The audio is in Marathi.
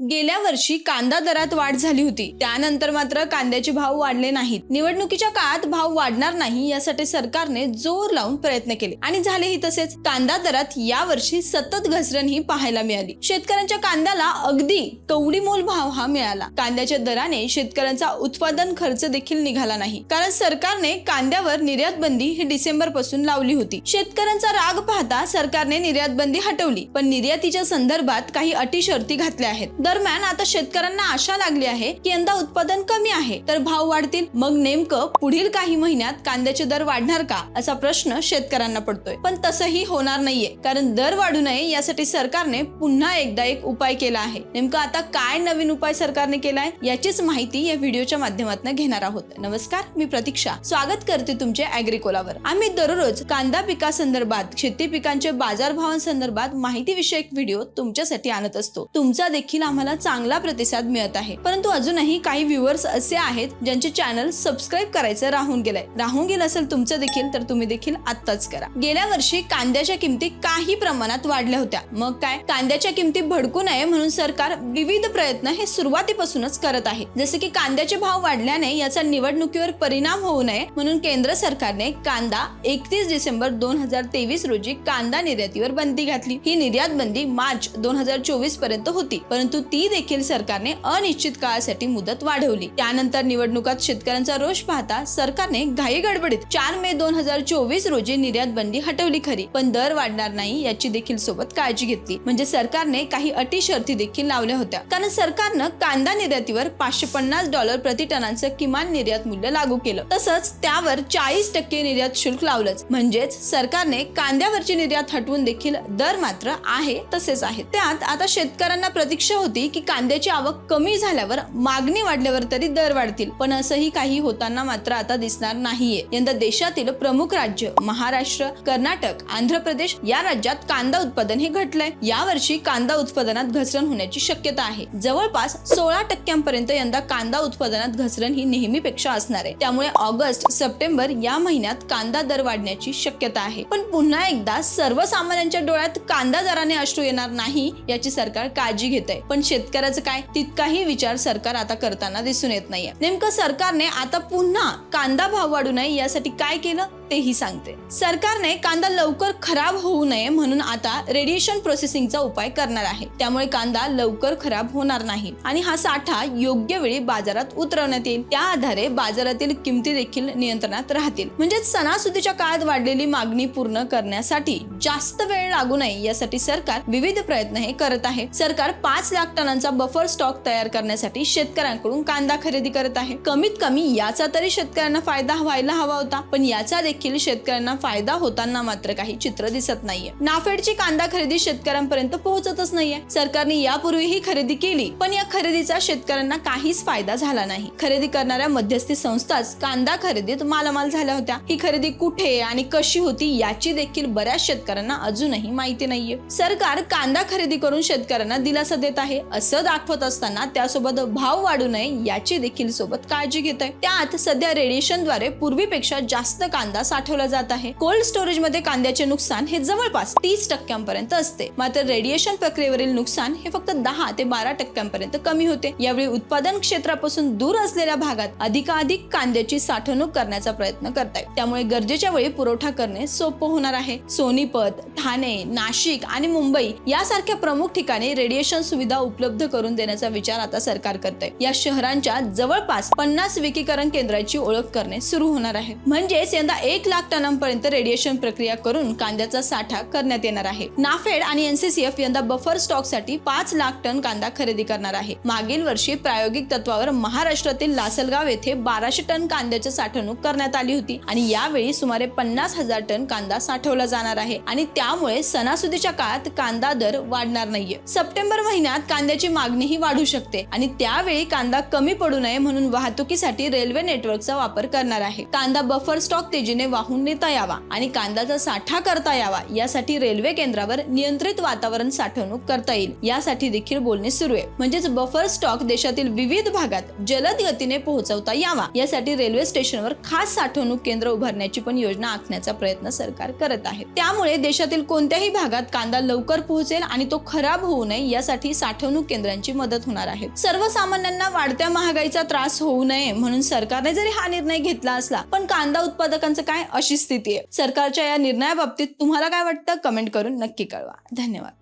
गेल्या वर्षी कांदा दरात वाढ झाली होती. त्यानंतर मात्र कांद्याचे भाव वाढले नाहीत. निवडणुकीच्या काळात भाव वाढणार नाही यासाठी सरकारने जोर लावून प्रयत्न केले. आणि झालेही तसेच. कांदा दरात या वर्षी सतत घसरण ही पाहायला मिळाली. शेतकऱ्यांच्या कांद्याला अगदी कवडी मोल भाव हा मिळाला. कांद्याच्या दराने शेतकऱ्यांचा उत्पादन खर्च देखील निघाला नाही. कारण सरकारने कांद्यावर निर्यात बंदी ही डिसेंबरपासून लावली होती. शेतकऱ्यांचा राग पाहता सरकारने निर्यात बंदी हटवली. पण निर्यातीच्या संदर्भात काही अटी शर्ती घातल्या आहेत. दरम्यान आता शेतकऱ्यांना आशा लागली आहे की यंदा उत्पादन कमी आहे. तर भाव वाढतील. मग नेमकं पुढील काही महिन्यात कांद्याचे दर वाढणार का? असा प्रश्न शेतकऱ्यांना पडतोय. पण तसंही होणार नाहीये. कारण दर वाढू नये यासाठी सरकारने पुन्हा एकदा एक उपाय केला आहे. नेमकं आता काय नवीन उपाय सरकारने केलाय याचीच माहिती या व्हिडिओच्या माध्यमातून घेणार आहोत. नमस्कार मी प्रतीक्षा. स्वागत करते तुमचे अॅग्रिकोलावर आम्ही दररोज कांदा पिकासंदर्भात शेती पिकांचे बाजारभावांसंदर्भात भावांसंदर्भात माहितीविषयक व्हिडिओ तुमच्यासाठी आणत असतो. तुमचा देखील आम्हाला चांगला प्रतिसाद मिळत आहे. परंतु अजूनही काही व्ह्युअर्स असे आहेत ज्यांचे चॅनल सबस्क्राईब करायचं राहून गेलंय. राहून गेलं असेल तुमचं देखील तर तुम्ही देखील आत्ताच करा. गेल्या वर्षी कांद्याच्या किमती काही प्रमाणात वाढल्या होत्या. मग काय? कांद्याच्या किमती भडकू नये म्हणून सरकार विविध प्रयत्न हे सुरुवातीपासूनच करत आहे. जसे की कांद्याचे भाव वाढल्याने याचा निवडणुकीवर परिणाम होऊ नये म्हणून केंद्र सरकारने कांदा एकतीस डिसेंबर दोन हजार तेवीस रोजी कांदा निर्यातीवर बंदी घातली. ही निर्यात बंदी मार्च दोन हजार चोवीसपर्यंत होती. परंतु ती देखील सरकारने अनिश्चित काळासाठी मुदत वाढवली. त्यानंतर निवडणुकात शेतकऱ्यांचा रोष पाहता सरकारने घाई गडबडीत चार मे दोन हजार चोवीस रोजी निर्यात बंदी हटवली खरी. पण दर वाढणार नाही याची देखील सोबत काळजी घेतली. म्हणजे सरकारने काही अटी शर्ती देखील लावल्या होत्या. कारण सरकारनं कांदा निर्यातीवर पाचशे पन्नास डॉलर प्रति टनांचं किमान निर्यात मूल्य लागू केलं. तसंच त्यावर चाळीस टक्के निर्यात शुल्क लावलंच. म्हणजेच सरकारने कांद्यावरची निर्यात हटवून देखील दर मात्र आहे तसेच आहे. त्यात आता शेतकऱ्यांना प्रतीक्षा होती. की कांद्याची आवक कमी झाल्यावर मागणी वाढल्यावर तरी दर वाढतील. पण असंही काही होताना मात्र आता दिसणार नाहीये. यंदा देशातील प्रमुख राज्य महाराष्ट्र कर्नाटक आंध्र प्रदेश या राज्यात कांदा उत्पादन हे घटलंय. यावर्षी कांदा उत्पादनात घसरण होण्याची शक्यता आहे. जवळपास सोळा टक्क्यांपर्यंत यंदा कांदा उत्पादनात घसरण ही नेहमीपेक्षा असणार आहे. त्यामुळे ऑगस्ट सप्टेंबर या महिन्यात कांदा दर वाढण्याची शक्यता आहे. पण पुन्हा एकदा सर्वसामान्यांच्या डोळ्यात कांदा दराने अश्रू येणार नाही याची सरकार काळजी घेत आहे पण शेतकऱ्याचं काय? तितकाही विचार सरकार आता करताना दिसून येत नाहीये. नेमकं सरकारने आता पुन्हा कांदा भाव वाढू नये यासाठी काय केलं? तेही सांगते. सरकारने कांदा लवकर खराब होऊ नये म्हणून आता रेडिएशन प्रोसेसिंगचा उपाय करणार आहे. त्यामुळे कांदा लवकर खराब होणार नाही. आणि हा साठा योग्य वेळी बाजारात उतरवण्यात येईल. त्या आधारे बाजारातील किमती देखील नियंत्रणात राहतील. म्हणजे सणासुदीच्या काळात वाढलेली मागणी पूर्ण करण्यासाठी जास्त वेळ लागू नये यासाठी सरकार विविध प्रयत्न हे करत आहे. सरकार पाच लाख टनांचा बफर स्टॉक तयार करण्यासाठी शेतकऱ्यांकडून कांदा खरेदी करत आहे. कमीत कमी याचा तरी शेतकऱ्यांना फायदा व्हायला हवा होता. पण याचा देखील शेतकऱ्यांना फायदा होताना मात्र काही चित्र दिसत नाहीये. नाफेडची कांदा खरेदी शेतकऱ्यांपर्यंत पोहोचतच नाहीये. सरकारने यापूर्वी ही खरेदी केली पण या खरेदीचा शेतकऱ्यांना काहीच फायदा झाला नाही. खरेदी करणाऱ्या मध्यस्थी संस्थाच कांदा खरेदीत मालामाल झाल्या होत्या. ही खरेदी कुठे आणि कशी होती याची देखील बऱ्याच शेतकऱ्यांना अजूनही माहिती नाहीये. सरकार कांदा खरेदी करून शेतकऱ्यांना दिलासा देत आहे असं दाखवत असताना त्यासोबत भाव वाढू नये याची देखील सोबत काळजी घेत आहे त्यात सध्या रेडिएशनद्वारे पूर्वीपेक्षा जास्त कांदा साठवला जात आहे. कोल्ड स्टोरेजमध्ये कांद्याचे नुकसान हे जवळपास तीस टक्क्यांपर्यंत असते. मात्र रेडिएशन प्रक्रियेवरील नुकसान हे फक्त दहा ते बारा टक्क्यांपर्यंत कमी होते. यावेळी उत्पादन क्षेत्रापासून दूर असलेल्या भागात अधिकाधिक कांद्याची साठवणूक करण्याचा प्रयत्न करतायत. त्यामुळे गरजेच्या वेळी पुरवठा करणे सोपं होणार आहे. सोनीपत ठाणे नाशिक आणि मुंबई यासारख्या प्रमुख ठिकाणी रेडिएशन सुविधा उपलब्ध करून देण्याचा विचार आता सरकार करत आहे या शहरांच्या जवळपास पन्नास विकीकरण केंद्राची ओळख करणे सुरू होणार आहे. म्हणजेच यंदा एक लाख टनांपर्यंत रेडिएशन प्रक्रिया करून कांद्याचा साठा करण्यात येणार आहे. नाफेड आणि एनसीसीएफ यंदा बफर स्टॉकसाठी पाच लाख टन कांदा खरेदी करणार आहे. मागील वर्षी प्रायोगिक तत्वावर महाराष्ट्रातील लासलगाव येथे बाराशे टन कांद्याची साठवणूक करण्यात आली होती आणि यावेळी सुमारे पन्नास हजार टन कांदा साठवला जाणार आहे आणि त्यामुळे सणासुदीच्या काळात कांदा दर वाढणार नाहीये. सप्टेंबर महिन्यात कांद्याची मागणीही वाढू शकते आणि त्यावेळी कांदा कमी पडू नये म्हणून वाहतुकीसाठी रेल्वे नेटवर्कचा वापर करणार आहे. कांदा बफर स्टॉक तेजीने वाहून नेता यावा आणि कांद्याचा साठा करता यावा यासाठी रेल्वे केंद्रावर नियंत्रित वातावरण साठवणूक करता येईल. यासाठी देखील बोलणे सुरू आहे. म्हणजेच बफर स्टॉक देशातील विविध भागात जलद गतीने पोहोचवता यावा. यासाठी रेल्वे स्टेशनवर खास साठवणूक केंद्र उभारण्याची पण योजना आखण्याचा प्रयत्न सरकार करत आहे. त्यामुळे देशातील कोणत्याही भागात कांदा लवकर पोहोचेल आणि तो खराब होऊ नये यासाठी साठवणूक केंद्रांची मदत होणार आहे. सर्वसामान्यांना वाढत्या महागाईचा त्रास होऊ नये म्हणून सरकारने जरी हा निर्णय घेतला असला पण कांदा उत्पादकांचं काय अशी स्थिती आहे? सरकारच्या या निर्णयाबाबतीत तुम्हाला काय वाटतं? कमेंट करून नक्की कळवा. धन्यवाद.